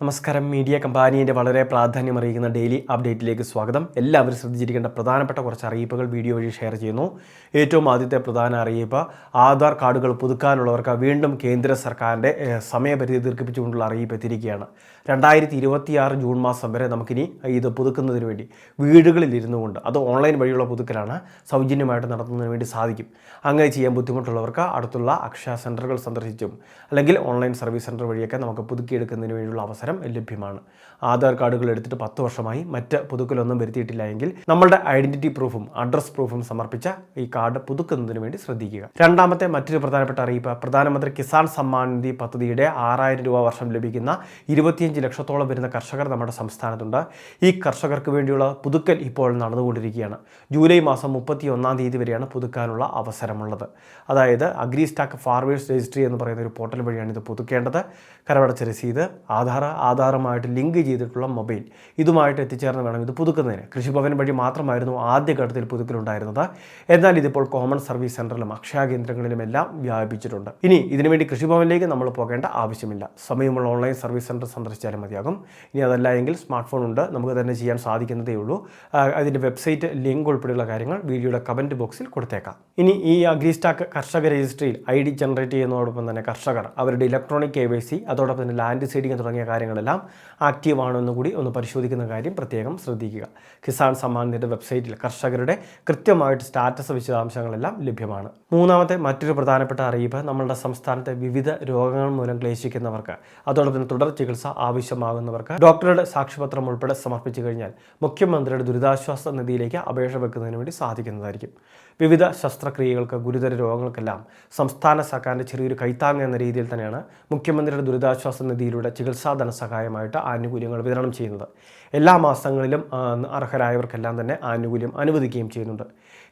നമസ്കാരം. മീഡിയ കമ്പാനിയുടെ വളരെ പ്രാധാന്യമറിയിക്കുന്ന ഡെയിലി അപ്ഡേറ്റിലേക്ക് സ്വാഗതം. എല്ലാവരും ശ്രദ്ധിച്ചിരിക്കേണ്ട പ്രധാനപ്പെട്ട കുറച്ച് അറിയിപ്പുകൾ വീഡിയോ വഴി ഷെയർ ചെയ്യുന്നു. ഏറ്റവും ആദ്യത്തെ പ്രധാന അറിയിപ്പ് ആധാർ കാർഡുകൾ പുതുക്കാനുള്ളവർക്ക് വീണ്ടും കേന്ദ്ര സർക്കാരിന്റെ സമയപരിധി ദീർഘിപ്പിച്ചുകൊണ്ടുള്ള അറിയിപ്പ് എത്തിയിരിക്കുകയാണ്. രണ്ടായിരത്തി ജൂൺ മാസം വരെ നമുക്കിനി ഇത് പുതുക്കുന്നതിന് വേണ്ടി വീടുകളിൽ ഇരുന്നു കൊണ്ട് അത് ഓൺലൈൻ വഴിയുള്ള പുതുക്കലാണ് സൗജന്യമായിട്ട് നടത്തുന്നതിന് വേണ്ടി സാധിക്കും. അങ്ങനെ ചെയ്യാൻ ബുദ്ധിമുട്ടുള്ളവർക്ക് അടുത്തുള്ള അക്ഷയ സെന്ററുകൾ സന്ദർശിച്ചും അല്ലെങ്കിൽ ഓൺലൈൻ സർവീസ് സെന്റർ വഴിയൊക്കെ നമുക്ക് പുതുക്കിയെടുക്കുന്നതിന് വേണ്ടിയുള്ള അവസരം ലഭ്യമാണ്. ആധാർ കാർഡുകൾ എടുത്തിട്ട് പത്ത് വർഷമായി മറ്റ് പുതുക്കലൊന്നും വരുത്തിയിട്ടില്ല എങ്കിൽ നമ്മളുടെ ഐഡന്റിറ്റി പ്രൂഫും അഡ്രസ് പ്രൂഫും സമർപ്പിച്ച ഈ കാർഡ് പുതുക്കുന്നതിന് വേണ്ടി ശ്രദ്ധിക്കുക. രണ്ടാമത്തെ മറ്റൊരു പ്രധാനപ്പെട്ട അറിയിപ്പ് പ്രധാനമന്ത്രി കിസാൻ സമ്മാൻ നിധി പദ്ധതിയുടെ ആറായിരം രൂപ വർഷം ലഭിക്കുന്ന ഇരുപത്തിയഞ്ച് ലക്ഷത്തോളം വരുന്ന കർഷകർ നമ്മുടെ സംസ്ഥാനത്തുണ്ട്. ഈ കർഷകർക്ക് വേണ്ടിയുള്ള പുതുക്കൽ ഇപ്പോൾ നടന്നുകൊണ്ടിരിക്കുകയാണ്. ജൂലൈ മാസം മുപ്പത്തി ഒന്നാം തീയതി വരെയാണ് പുതുക്കാനുള്ള അവസരമുള്ളത്. അതായത് അഗ്രി സ്റ്റാക്ക് ഫാർവേഴ്സ് രജിസ്ട്രി എന്ന് പറയുന്ന ഒരു പോർട്ടൽ വഴിയാണ് ഇത് പുതുക്കേണ്ടത്. കരമടച്ച രസീത് ആധാർ ആധാറുമായിട്ട് ലിങ്ക് ചെയ്തിട്ടുള്ള മൊബൈൽ ഇതുമായിട്ട് എത്തിച്ചേർന്ന് വേണം ഇത് പുതുക്കുന്നതിന്. കൃഷിഭവൻ വഴി മാത്രമായിരുന്നു ആദ്യഘട്ടത്തിൽ പുതുക്കലുണ്ടായിരുന്നത്. എന്നാൽ ഇതിപ്പോൾ കോമൺ സർവീസ് സെന്ററിലും അക്ഷയ കേന്ദ്രങ്ങളിലും എല്ലാം വ്യാപിച്ചിട്ടുണ്ട് ഇനി ഇതിനുവേണ്ടി കൃഷിഭവനിലേക്ക് നമ്മൾ പോകേണ്ട ആവശ്യമില്ല. സമയമുള്ള ഓൺലൈൻ സർവീസ് സെന്റർ സന്ദർശിച്ചാലും മതിയാകും. ഇനി അതല്ല എങ്കിൽ സ്മാർട്ട് ഫോൺ ഉണ്ട്. നമുക്ക് തന്നെ ചെയ്യാൻ സാധിക്കുന്നതേ ഉള്ളൂ. അതിന്റെ വെബ്സൈറ്റ് ലിങ്ക് ഉൾപ്പെടെയുള്ള കാര്യങ്ങൾ വീഡിയോയുടെ കമന്റ് ബോക്സിൽ കൊടുത്തേക്കാം. ഇനി ഈ അഗ്രിസ്റ്റാക്ക് കർഷക രജിസ്ട്രിയിൽ ഐ ഡി ജനറേറ്റ് ചെയ്യുന്നതോടൊപ്പം തന്നെ കർഷകർ അവരുടെ ഇലക്ട്രോണിക് കെ വൈ സി അതോടൊപ്പം തന്നെ ലാൻഡ് സീഡിങ് തുടങ്ങിയ കാര്യങ്ങളെല്ലാം ആക്റ്റീവ് ആണോ കൂടി ഒന്ന് പരിശോധിക്കുന്ന കാര്യം പ്രത്യേകം ശ്രദ്ധിക്കുക. കിസാൻ നിധിയുടെ വെബ്സൈറ്റിൽ കർഷകരുടെ കൃത്യമായിട്ട് സ്റ്റാറ്റസ് വിശദാംശങ്ങളെല്ലാം ലഭ്യമാണ്. മൂന്നാമത്തെ മറ്റൊരു പ്രധാനപ്പെട്ട അറിയിപ്പ് നമ്മളുടെ സംസ്ഥാനത്തെ വിവിധ രോഗങ്ങൾ മൂലം ക്ലേശിക്കുന്നവർക്ക് അതോടൊപ്പം തുടർ ചികിത്സ ആവശ്യമാകുന്നവർക്ക് ഡോക്ടറുടെ സാക്ഷ്യപത്രം ഉൾപ്പെടെ സമർപ്പിച്ചു കഴിഞ്ഞാൽ മുഖ്യമന്ത്രിയുടെ ദുരിതാശ്വാസ നിധിയിലേക്ക് അപേക്ഷ വെക്കുന്നതിന് വേണ്ടി സാധിക്കുന്നതായിരിക്കും. വിവിധ ശസ്ത്രക്രിയകൾക്ക് ഗുരുതര രോഗങ്ങൾക്കെല്ലാം സംസ്ഥാന സർക്കാരിന്റെ ചെറിയൊരു കൈത്താങ് എന്ന രീതിയിൽ തന്നെയാണ് മുഖ്യമന്ത്രിയുടെ ദുരിതാശ്വാസ നിധിയിലൂടെ ചികിത്സാ ധനസഹായമായിട്ട് ആനുകൂല്യങ്ങൾ വിതരണം ചെയ്യുന്നത്. എല്ലാ മാസങ്ങളിലും അർഹരായവർക്കെല്ലാം തന്നെ ആനുകൂല്യം അനുവദിക്കുകയും ചെയ്യുന്നുണ്ട്.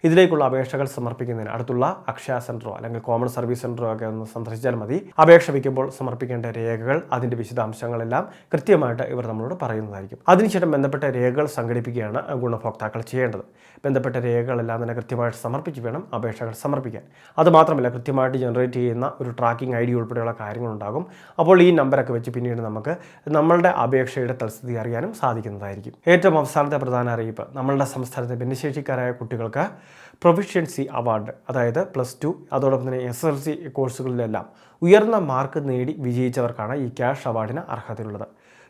ഇതിലേക്കുള്ള അപേക്ഷകൾ സമർപ്പിക്കുന്നതിന് അടുത്തുള്ള അക്ഷയ സെന്ററോ അല്ലെങ്കിൽ കോമൺ സർവീസ് സെന്ററോ ഒക്കെ ഒന്ന് സന്ദർശിച്ചാൽ മതി. അപേക്ഷ വയ്ക്കുമ്പോൾ സമർപ്പിക്കേണ്ട രേഖകൾ അതിന്റെ വിശദാംശങ്ങളെല്ലാം കൃത്യമായിട്ട് ഇവർ നമ്മളോട് പറയുന്നതായിരിക്കും. അതിനുശേഷം ബന്ധപ്പെട്ട രേഖകൾ സംഘടിപ്പിക്കുകയാണ് ഗുണഭോക്താക്കൾ ചെയ്യേണ്ടത്. ബന്ധപ്പെട്ട രേഖകളെല്ലാം തന്നെ കൃത്യമായിട്ട് സമർപ്പിച്ച് വേണം അപേക്ഷകൾ സമർപ്പിക്കാൻ. അതുമാത്രമല്ല കൃത്യമായിട്ട് ജനറേറ്റ് ചെയ്യുന്ന ഒരു ട്രാക്കിംഗ് ഐ ഡി ഉൾപ്പെടെയുള്ള കാര്യങ്ങളുണ്ടാകും. അപ്പോൾ ഈ നമ്പറൊക്കെ വെച്ച് പിന്നീട് നമുക്ക് നമ്മളുടെ അപേക്ഷയുടെ തൽസ്ഥിതി അറിയാനും സാധിക്കുന്നതായിരിക്കും. ഏറ്റവും അവസാനത്തെ പ്രധാന അറിയിപ്പ് നമ്മളുടെ സംസ്ഥാനത്തെ ഭിന്നശേഷിക്കാരായ കുട്ടികൾക്ക് പ്രൊഫിഷ്യൻസി അവാർഡ് അതായത് പ്ലസ് ടു അതോടൊപ്പം തന്നെ എസ് എൽ സി കോഴ്സുകളിലെല്ലാം ഉയർന്ന മാർക്ക് നേടി വിജയിച്ചവർക്കാണ് ഈ ക്യാഷ് അവാർഡിന് അർഹതയുള്ളത്.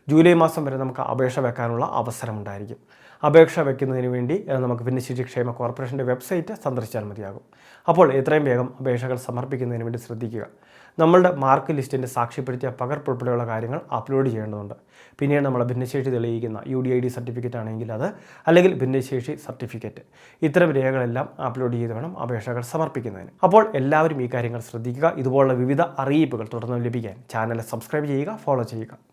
ജൂലൈ മാസം വരെ നമുക്ക് അപേക്ഷ വെക്കാനുള്ള അവസരമുണ്ടായിരിക്കും. അപേക്ഷ വെക്കുന്നതിന് വേണ്ടി നമുക്ക് ഭിന്നശേഷി ക്ഷേമ കോർപ്പറേഷന്റെ വെബ്സൈറ്റ് സന്ദർശിച്ചാൽ മതിയാകും. അപ്പോൾ എത്രയും വേഗം അപേക്ഷകൾ സമർപ്പിക്കുന്നതിന് വേണ്ടി ശ്രദ്ധിക്കുക. നമ്മളുടെ മാർക്ക് ലിസ്റ്റിന്റെ സാക്ഷ്യപ്പെടുത്തിയ പകർപ്പ് ഉൾപ്പെടെയുള്ള കാര്യങ്ങൾ അപ്ലോഡ് ചെയ്യേണ്ടതുണ്ട്. പിന്നീട് നമ്മൾ ഭിന്നശേഷി തെളിയിക്കുന്ന U D I D certificate ആണെങ്കിൽ അത് അല്ലെങ്കിൽ ഭിന്നശേഷി സർട്ടിഫിക്കറ്റ്. ഇത്തരം രേഖകളെല്ലാം അപ്ലോഡ് ചെയ്ത് വേണം അപേക്ഷകൾ സമർപ്പിക്കുന്നതിന്. അപ്പോൾ എല്ലാവരും ഈ കാര്യങ്ങൾ ശ്രദ്ധിക്കുക. ഇതുപോലുള്ള വിവിധ അറിയിപ്പുകൾ തുടർന്ന് ലഭിക്കാൻ ചാനൽ സബ്സ്ക്രൈബ് ചെയ്യുക ഫോളോ ചെയ്യുക.